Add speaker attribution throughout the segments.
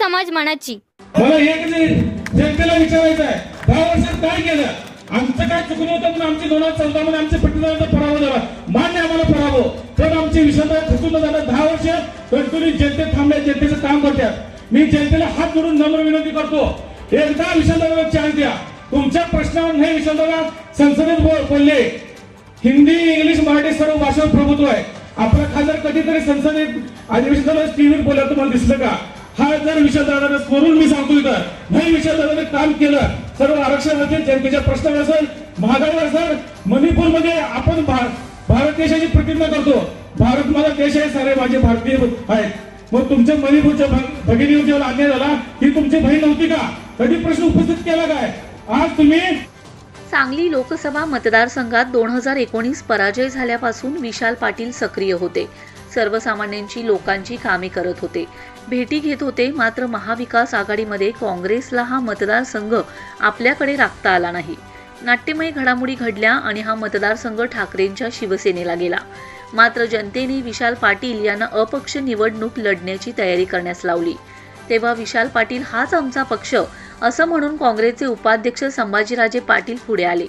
Speaker 1: मनाची.
Speaker 2: मला एक जनतेला विचारायचं आहे. दहा वर्षात काय केलं? आमचं काय चुकलं होतं म्हणून आमची दोन हजार चौदा मध्ये आमचे पट्टीदारांचा पराभव झाला. मान्य आम्हाला पराभव. पण आमचे विषय खचून झालं दहा वर्ष कंटिन्यू जनतेत थांबल्या जनतेचं काम करतात मी जनतेला हात जोडून नम्र विनंती करतो. एकदा विषयदाराला चान्स द्या. तुमच्या प्रश्नावर नाही विषादाला संसदेत बोल- बोलले. हिंदी इंग्लिश मराठी सर्व भाषेवर प्रभुत्व आहे. आपला खासदार कधीतरी संसदेत अधिवेशनाला टीव्हीवर बोलला तुम्हाला दिसलं का? हा जर विषयदारानं करून मी सांगतो इथं. नाही विचारधाराने काम केलं सर्व आरक्षण असेल जनतेच्या प्रश्नावर असेल महागाई असेल मणिपूरमध्ये आपण भारत देशाची प्रतिज्ञा करतो. भारत माझा देश आहे सारे माझे भारतीय आहेत. मग तुमच्या मणिपूरच्या भ- भगिनीवर जेव्हा अन्याय झाला ही तुमची बहीण नव्हती का? कधी प्रश्न उपस्थित केला काय? आज तुम्ही
Speaker 3: सांगली लोकसभा मतदारसंघात दोन हजार एकोणीस पराजय झाल्यापासून विशाल पाटील सक्रिय होते. सर्वसामान्यांची लोकांची कामे करत होते. भेटी घेत होते मात्र महाविकास आघाडीमध्ये काँग्रेसला हा मतदारसंघ आपल्याकडे राखता आला नाही. नाट्यमय घडामोडी घडल्या आणि हा मतदारसंघ ठाकरेंच्या शिवसेनेला गेला. मात्र जनतेने विशाल पाटील यांना अपक्ष निवडणूक लढण्याची तयारी करण्यास लावली. तेव्हा विशाल पाटील हाच आमचा पक्ष असं म्हणून काँग्रेसचे उपाध्यक्ष संभाजीराजे पाटील पुढे आले.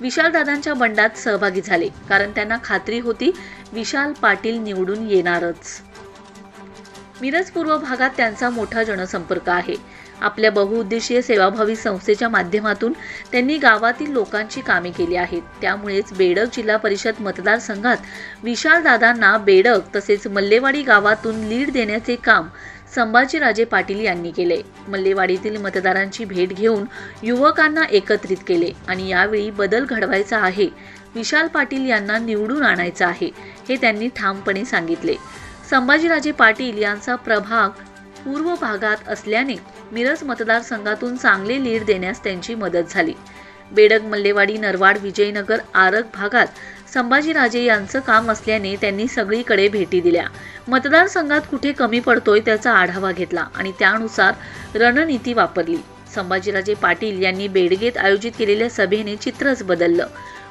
Speaker 3: विशालदादांच्या बंडात सहभागी झाले कारण त्यांना खात्री होती विशाल पाटील निवडून येणारच. मिरज पूर्व भागात त्यांचा मोठा जनसंपर्क आहे. आपल्या बहुउद्देशीय सेवाभावी संस्थेच्या माध्यमातून त्यांनी गावातील लोकांची कामे केली आहेत. त्यामुळेच बेडक जिल्हा परिषद मतदारसंघात विशालदादांना बेडक तसेच मल्लेवाडी गावातून लीड देण्याचे काम संभाजीराजे पाटील यांनी केले. मल्लेवाडीतील मतदारांची भेट घेऊन युवकांना एकत्रित केले आणि यावेळी बदल घडवायचा आहे. विशाल पाटील यांना निवडून आणायचं आहे हे त्यांनी ठामपणे सांगितले. संभाजीराजे पाटील यांचा प्रभाग पूर्व भागात असल्याने मिरज मतदारसंघातून चांगले लीड देण्यास त्यांची मदत झाली. बेडग मल्लेवाडी नरवाड विजयनगर आरग भागात संभाजीराजे यांचं काम असल्याने त्यांनी सगळीकडे भेटी दिल्या. मतदारसंघात कुठे कमी पडतोय त्याचा आढावा घेतला आणि त्यानुसार रणनीती वापरली. संभाजीराजे पाटील यांनी बेडगेत आयोजित केलेल्या सभेने चित्रच बदललं.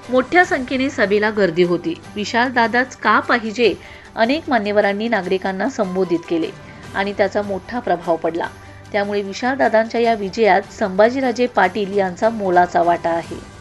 Speaker 3: मोठ्या संख्येने सभेला गर्दी होती. विशाल दादाच का पाहिजे? अनेक मान्यवरांनी नागरिकांना संबोधित केले आणि त्याचा मोठा प्रभाव पडला. त्यामुळे विशालदादांच्या या विजयात संभाजीराजे पाटील यांचा मोलाचा वाटा आहे.